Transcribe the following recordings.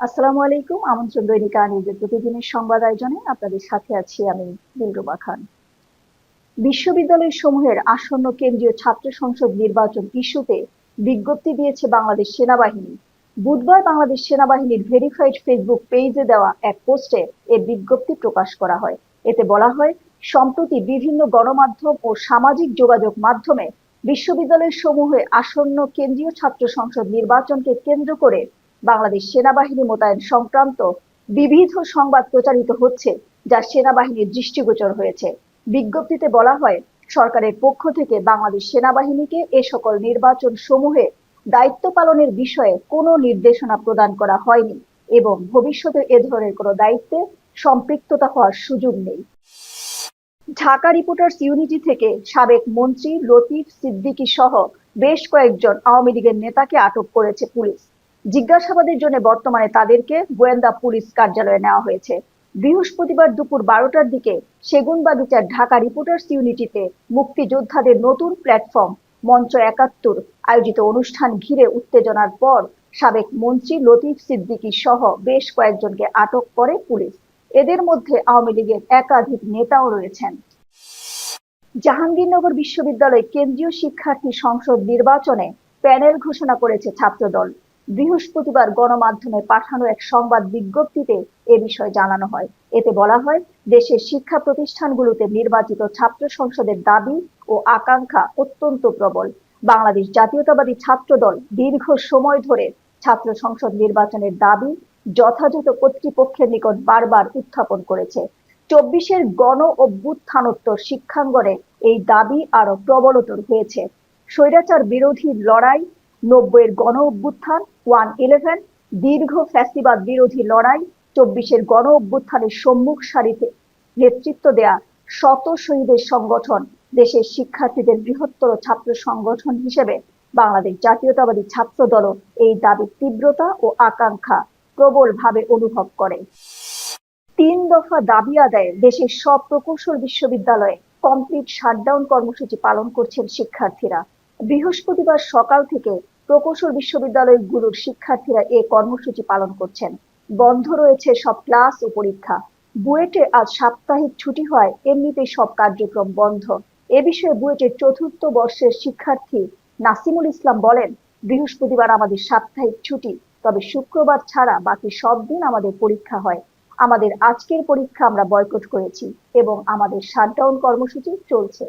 আসসালামু আলাইকুম, আমন্ত্রণ দৈনিকা নিউজের প্রতিদিনের সংবাদ আয়োজনে আপনাদের সাথে আছি আমি দিলরুবা খান। বিশ্ববিদ্যালয় সমূহের আসন্ন কেন্দ্রীয় ছাত্র সংসদ নির্বাচন ইস্যুতে বিজ্ঞপ্তি দিয়েছে বাংলাদেশ সেনাবাহিনী। বুধবার বাংলাদেশ সেনাবাহিনীর ভেরিফাইড ফেসবুক পেজে দেওয়া এক পোস্টে এ বিজ্ঞপ্তি প্রকাশ করা হয়। এতে বলা হয়, সম্প্রতি বিভিন্ন গণমাধ্যম ও সামাজিক যোগাযোগ মাধ্যমে বিশ্ববিদ্যালয় সমূহে আসন্ন কেন্দ্রীয় ছাত্র সংসদ নির্বাচনকে কেন্দ্র করে বাংলাদেশ সেনাবাহিনী মোতায়েন সংক্রান্ত বিবিধ সংবাদ প্রচারিত হচ্ছে, যা সেনাবাহিনীর দৃষ্টিগোচর হয়েছে। বিজ্ঞপ্তিতে বলা হয়, সরকারের পক্ষ থেকে বাংলাদেশ সেনাবাহিনীকে এ সকল নির্বাচন সমূহে দায়িত্ব পালনের বিষয়ে কোনো নির্দেশনা প্রদান করা হয়নি এবং ভবিষ্যতে এ ধরনের কোনো দায়িত্বে সম্পৃক্ততা হওয়ার সুযোগ নেই। ঢাকা রিপোর্টার্স ইউনিটি থেকে সাবেক মন্ত্রী লতিফ সিদ্দিকী সহ বেশ কয়েকজন আওয়ামী লীগের নেতাকে আটক করেছে পুলিশ। জিজ্ঞাসাবাদের জন্য বর্তমানে তাদেরকে গোয়েন্দা পুলিশ কার্যালয়ে নেওয়া হয়েছে। বৃহস্পতিবার দুপুর বারোটার দিকে সেগুনবাগিচার ঢাকা রিপোর্টার্স ইউনিটিতে মুক্তিযোদ্ধাদের নতুন প্ল্যাটফর্ম মঞ্চ একাত্তর আয়োজিত অনুষ্ঠান ঘিরে উত্তেজনার পর সাবেক মন্ত্রী লতিফ সিদ্দিকী সহ বেশ কয়েকজনকে আটক করে পুলিশ। এদের মধ্যে আওয়ামী লীগের একাধিক নেতাও রয়েছেন। জাহাঙ্গীরনগর বিশ্ববিদ্যালয় কেন্দ্রীয় শিক্ষার্থী সংসদ নির্বাচনে প্যানেল ঘোষণা করেছে ছাত্রদল। বৃহস্পতিবার গণমাধ্যমে পাঠানো এক সংবাদ বিজ্ঞপ্তিতে এ বিষয়ে জানানো হয়। এতে বলা হয়, দেশের শিক্ষা প্রতিষ্ঠানগুলোতে নির্বাচিত ছাত্র সংসদের দাবি ও আকাঙ্ক্ষা অত্যন্ত প্রবল। বাংলাদেশ জাতীয়তাবাদী ছাত্রদল দীর্ঘ সময় ধরে ছাত্র সংসদ নির্বাচনের দাবি যথাযথ কর্তৃপক্ষের নিকট বারবার উত্থাপন করেছে। চব্বিশের গণ অভ্যুত্থানোত্তর শিক্ষাঙ্গনে এই দাবি আরও প্রবলতর হয়েছে। স্বৈরাচার বিরোধী লড়াই নব্বইয়ের গণ অভ্যুত্থান ওয়ান ইলেভেন, দীর্ঘ ফ্যাসিবাদ বিরোধী লড়াই, চব্বিশের গণ অভ্যুত্থানের সম্মুখ সারিতে নেতৃত্ব দেয়া শত শহীদের সংগঠন, দেশের শিক্ষার্থীদের বৃহত্তর ছাত্র সংগঠন হিসেবে বাংলাদেশ জাতীয়তাবাদী ছাত্র দল এই দাবির তীব্রতা ও আকাঙ্ক্ষা প্রবলভাবে অনুভব করে। তিন দফা দাবি আদায়ে দেশের সব প্রকৌশল বিশ্ববিদ্যালয়ে কমপ্লিট শাটডাউন কর্মসূচি পালন করছেন শিক্ষার্থীরা। বৃহস্পতিবার সকাল থেকে প্রকৌশল বিশ্ববিদ্যালয়গুলোর শিক্ষার্থীরা এ কর্মসূচি পালন করছেন। বন্ধ রয়েছে সব ক্লাস ও পরীক্ষা। বুয়েটে আজ সাপ্তাহিক ছুটি হয়, এমনিতেই সব কার্যক্রম বন্ধ। এ বিষয়ে বুয়েটের চতুর্থ বর্ষের শিক্ষার্থী নাসিমুল ইসলাম বলেন, বৃহস্পতিবার আমাদের সাপ্তাহিক ছুটি, তবে শুক্রবার ছাড়া বাকি সব দিন আমাদের পরীক্ষা হয়। আমাদের আজকের পরীক্ষা আমরা বয়কট করেছি এবং আমাদের শাটডাউন কর্মসূচি চলছে।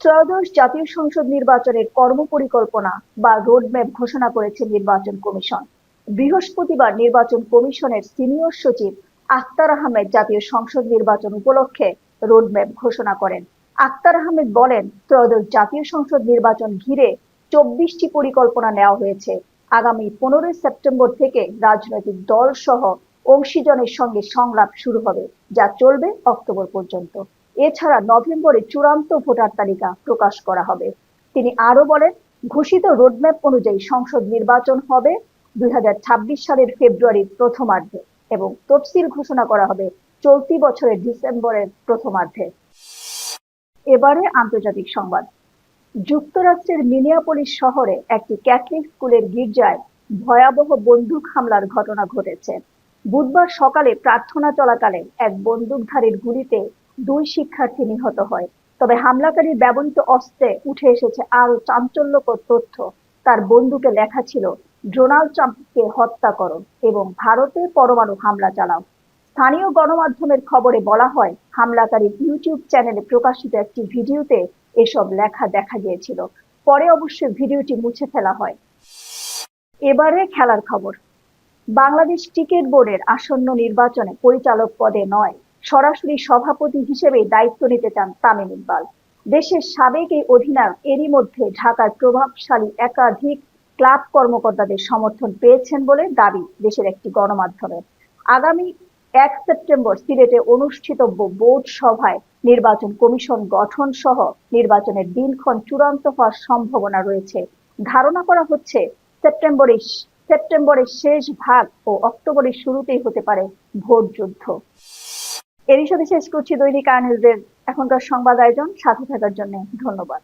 ত্রয়োদশ জাতীয় সংসদ নির্বাচনের কর্মপরিকল্পনা বা রোডম্যাপ ঘোষণা করেছে নির্বাচন কমিশন। বৃহস্পতিবার নির্বাচন কমিশনের সিনিয়র সচিব আখতার আহমেদ জাতীয় সংসদ নির্বাচন উপলক্ষে রোডম্যাপ ঘোষণা করেন। আখতার আহমেদ বলেন, ত্রয়োদশ জাতীয় সংসদ নির্বাচন ঘিরে চব্বিশটি পরিকল্পনা নেওয়া হয়েছে। আগামী পনেরোই সেপ্টেম্বর থেকে রাজনৈতিক দল সহ অংশীজনের সঙ্গে সংলাপ শুরু হবে, যা চলবে অক্টোবর পর্যন্ত। এছাড়া নভেম্বরে চূড়ান্ত ভোটার তালিকা প্রকাশ করা হবে। তিনি আরও বলেন, ঘোষিত রোডম্যাপ অনুযায়ী সংসদ নির্বাচন হবে দুই হাজার ছাব্বিশ সালের ফেব্রুয়ারির প্রথমার্ধে এবং তফসিল ঘোষণা করা হবে চলতি বছরের ডিসেম্বরের প্রথমার্ধে। এবারে আন্তর্জাতিক সংবাদ। যুক্তরাষ্ট্রের মিনিয়াপলিস শহরে একটি ক্যাথলিক স্কুলের গির্জায় ভয়াবহ বন্দুক হামলার ঘটনা ঘটেছে। বুধবার সকালে প্রার্থনা চলাকালে এক বন্দুকধারীর গুলিতে দুই শিক্ষার্থী নিহত হয়। তবে হামলাকারীর ব্যবহৃত অস্ত্রে উঠে এসেছে আরও চাঞ্চল্যকর তথ্য। তার বন্দুকে লেখা ছিল, ডোনাল্ড ট্রাম্পকে হত্যা করো এবং ভারতে পরমাণু হামলা চালাও। স্থানীয় গণমাধ্যমের খবরে বলা হয়, হামলাকারীর ইউটিউব চ্যানেলে প্রকাশিত একটি ভিডিওতে এসব লেখা দেখা গিয়েছিল। পরে অবশ্য ভিডিওটি মুছে ফেলা হয়। এবারে খেলার খবর। বাংলাদেশ ক্রিকেট বোর্ডের আসন্ন নির্বাচনে পরিচালক পদে নয়। সরাসরি সভাপতি হিসেবে দায়িত্ব নিতে চান তামিম ইকবাল। দেশের সাবেক এই অধিনায়ক এরই মধ্যে ঢাকার প্রভাবশালী একাধিক ক্লাব কর্মকর্তাদের সমর্থন পেয়েছেন বলে দাবি দেশের একটি গণমাধ্যমের। আগামী এক সেপ্টেম্বর সিলেটে অনুষ্ঠিতব্য বোর্ড সভায় নির্বাচন কমিশন গঠন সহ নির্বাচনের দিনক্ষণ চূড়ান্ত হওয়ার সম্ভাবনা রয়েছে। ধারণা করা হচ্ছে সেপ্টেম্বরে সেপ্টেম্বরের শেষ ভাগ ও অক্টোবরের শুরুতেই হতে পারে ভোট যুদ্ধ। এরই সাথে শেষ করছি দৈনিক আয়নের এখনকার সংবাদ আয়োজন সাথে থাকার জন্য ধন্যবাদ।